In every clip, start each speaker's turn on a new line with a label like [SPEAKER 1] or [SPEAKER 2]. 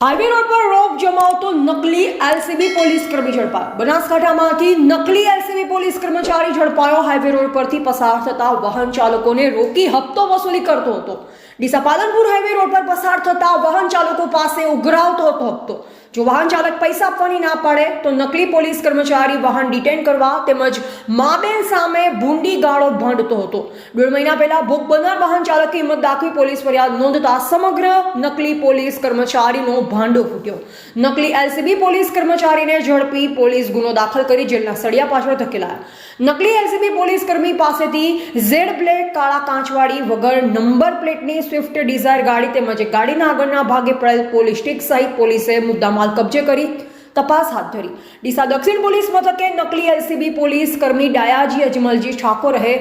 [SPEAKER 1] Highway road પર રોપ જમાવતો નકલી LCB police કર્મી ઝડપાયો બનાસકાંઠામાંથી નકલી એલસીબી પોલીસ કર્મચારી ઝડપાયો હાઈવે રોડ પરથી પસાર થતા વાહન ચાલકોને રોકી હપ્તો વસૂલી કરતો હતો. ડીસા પાલનપુર હાઈવે રોડ પર પસાર થતા વાહન ચાલકો પાસે ઉઘરાવતો હતો હપ્તો. જો વાહન ચાલક પૈસા આપવાની ના પાડે, તો નકલી પોલીસ કર્મચારી વાહન ડિટેન કરવા તેમજ મા બેન સામે ભૂંડી ગાળો ભંડતો હતો. દોઢ મહિના પહેલા ભોગ બનનાર વાહન ચાલકે હિંમત દાખવી પોલીસ ફરિયાદ નોંધતા સમગ્ર નકલી પોલીસ કર્મચારીનો ભાંડો ફૂટ્યો. નકલી એલસીબી પોલીસ કર્મચારીને ઝડપી પોલીસ ગુનો દાખલ કરી જેલના સળિયા પાછળ ધકેલાયા. નકલી એલસીબી પોલીસ કર્મી પાસેથી ઝેડ બ્લેક, કાળા કાંચવાળી વગર નંબર પ્લેટની સ્વિફ્ટ ડિઝાયર ગાડી તેમજ ગાડીના આગળના ભાગે પડેલ પોલીસ સ્ટીક સહિત પોલીસે મુદ્દામાલ કબજે કરી તપાસ હાથ ધરી. ડીસા દક્ષિણ પોલીસ મથકે નકલી એલસીબી પોલીસ કર્મી ડાયાજી અજમલજી ઠાકોરે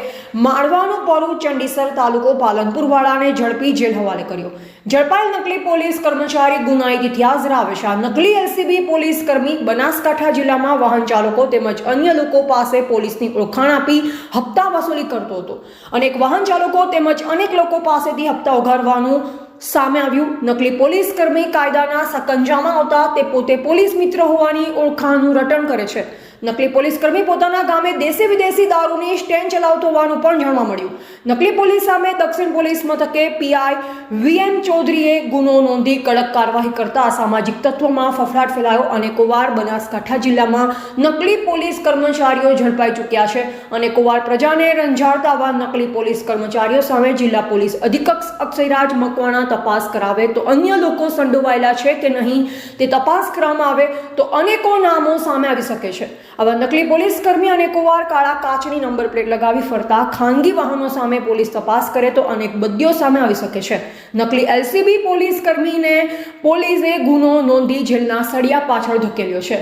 [SPEAKER 1] માળવાનું પરુ ચંડીસર તાલુકો પાલનપુરવાળાને ઝડપી જેલ હવાલે કર્યો. ઝડપાયેલ નકલી પોલીસ કર્મચારી ગુનાહિત ઇતિહાસ ધરાવે છે. નકલી એલસીબી પોલીસ કર્મી બનાસકાંઠા જિલ્લામાં વાહન ચાલકો તેમજ અન્ય લોકો પાસે પોલીસની ઓળખાણ આપી હપ્તા વસૂલી કરતો હતો. અનેક વાહન ચાલકો તેમજ અનેક લોકો પાસેથી હપ્તા ઉઘાડવાનું સામે આવ્યું. નકલી પોલીસ કર્મી કાયદાના સકંજામાં આવતા તે પોતે પોલીસ મિત્ર હોવાની ઓળખાણનું રટણ કરે છે. નકલી પોલીસ કર્મી પોતાના ગામે દેશી વિદેશી દારૂની સ્ટેન્ડ ચલાવતો હોવાનું પણ જાણવા મળ્યું. નકલી પોલીસ સામે દક્ષિણ પોલીસ મથકે પીઆઈ વીએમ ચૌધરીએ ગુનો નોંધી કડક કાર્યવાહી કરતા સામાજિક તત્વોમાં ફફડાટ ફેલાયો અનેકોવાર બનાસકાંઠા જિલ્લામાં નકલી પોલીસ કર્મચારીઓ ઝડપાઈ ચૂક્યા છે અનેકોવાર પ્રજાને રંજાડતા નકલી પોલીસ કર્મચારીઓ સામે જિલ્લા પોલીસ અધિકક્ષ અક્ષયરાજ મકવાણા તપાસ કરાવે તો અન્ય લોકો સંડોવાયેલા છે કે નહીં તે તપાસ કરવામાં આવે તો અનેકો નામો સામે આવી શકે છે. આવા નકલી પોલીસ કર્મી અનેકોવાર કાળા કાચની નંબર પ્લેટ લગાવી ફરતા ખાનગી વાહનો સામે પોલીસ તપાસ કરે તો અનેક બદીઓ સામે આવી શકે છે. નકલી એલસીબી પોલીસ કર્મીને પોલીસે ગુનો નોંધી જેલના સળિયા પાછળ ધકેલ્યો છે.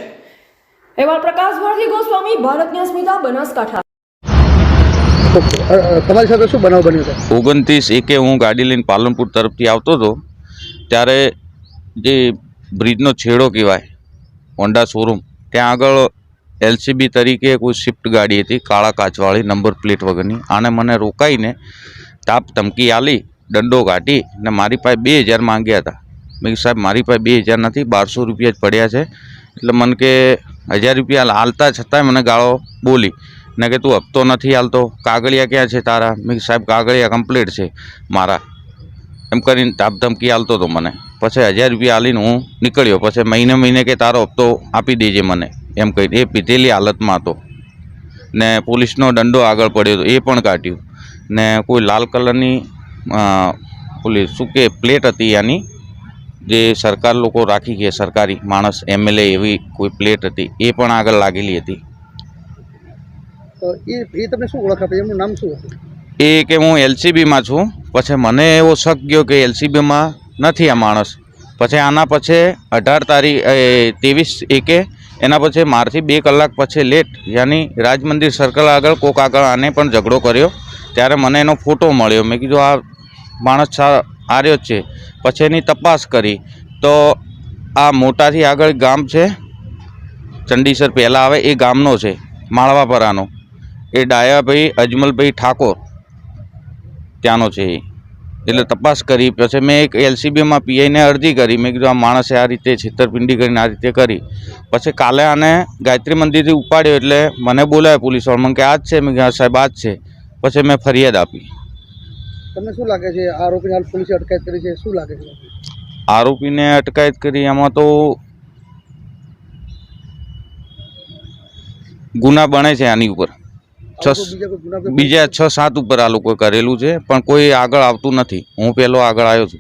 [SPEAKER 1] એવા પ્રકાશ ભારતી ગોસ્વામી ભારતની અસ્મિતા બનાસકાંઠા.
[SPEAKER 2] તમારી સાથે શું બનાવ બન્યો છે?
[SPEAKER 3] ઓગણત્રીસ એકે હું ગાડી લઈને પાલનપુર તરફથી આવતો હતો ત્યારે જે બ્રિજનો છેડો કહેવાય હોન્ડા શોરૂમ ત્યાં આગળ એલસીબી તરીકે કોઈ સ્વિફ્ટ ગાડી હતી, કાળા કાચવાળી નંબર પ્લેટ વગરની. આને મને રોકાઈને તાપ ધમકી આલી, દંડો કાઢી ને મારી પાસે બે હજાર માંગ્યા હતા. મેં સાહેબ, મારી પાસે બે હજાર નથી, બારસો રૂપિયા જ પડ્યા છે. એટલે મને કે, હજાર રૂપિયા હાલતા છતાંય મને ગાળો બોલી. ને કે તું હપ્તો નથી હાલતો, કાગળિયા ક્યાં છે તારા? મેં સાહેબ, કાગળિયા કમ્પ્લીટ છે મારા. એમ કરીને તાપ ધમકી હાલતો હતો મને. પછી હજાર રૂપિયા હાલીને હું નીકળ્યો. પછી મહિને મહિને કે તારો હપ્તો આપી દેજે મને. એમ કહીને એ પીધેલી હાલતમાં હતો. ને પોલીસનો દંડો આગળ પડ્યો હતો એ પણ કાઢ્યું. ને કોઈ લાલ કલરની ઓલી શું કે પ્લેટ હતી એની જે સરકાર લોકો રાખી ગયા સરકારી માણસ એમએલએ એવી કોઈ પ્લેટ હતી એ પણ આગળ લાગેલી હતી.
[SPEAKER 2] તો એ એ તમને શું ઓળખ આપે? એમનું નામ શું હતું?
[SPEAKER 3] એ કે હું એલસીબીમાં છું. પછી મને એવો શક ગયો કે એલસીબીમાં નથી આ માણસ. પછી આના પછી અઢાર તારીખ ત્રેવીસ એકે એના પછી મારથી બે કલાક પછી લેટ યાની રાજ મંદિર સર્કલ આગળ કોક આગળ આને પણ ઝઘડો કર્યો. ત્યારે મને એનો ફોટો મળ્યો. મેં કીધું, આ માણસ આર્યો છે. પછી એની તપાસ કરી. તો આ મોટાથી આગળ ગામ છે. ચંડીસર પહેલાં આવે, એ ગામનો છે, માળવાપરાનો. એ ડાયાભાઈ અજમલભાઈ ઠાકોર. ત્યાંનો છે એ. એટલે તપાસ કરી પછી મેં એક એલસીબીમાં પીઆઈને અરજી કરી. મેં કીધું આ માણસે આ રીતે છેતરપિંડી કરીને આ રીતે કરી. પછી કાલે આને ગાયત્રી મંદિરથી ઉપાડ્યો એટલે મને બોલાવ્યો પોલીસવાળા. મને કે આ જ છે. મેં કીધું સાહેબ આ જ છે. પછી મેં ફરિયાદ આપી.
[SPEAKER 2] તમને શું લાગે છે આરોપીને હાલ પોલીસે અટકાયત કરી છે? શું લાગે છે?
[SPEAKER 3] આરોપીને અટકાયત કરી એમાં તો ગુના બને છે આની ઉપર.
[SPEAKER 2] લોકો
[SPEAKER 3] છસ- બીજા છ સાત ઉપર આ લોકોએ કરેલું છે પણ કોઈ આગળ આવતું નથી. હું પહેલો આગળ આવ્યો છું.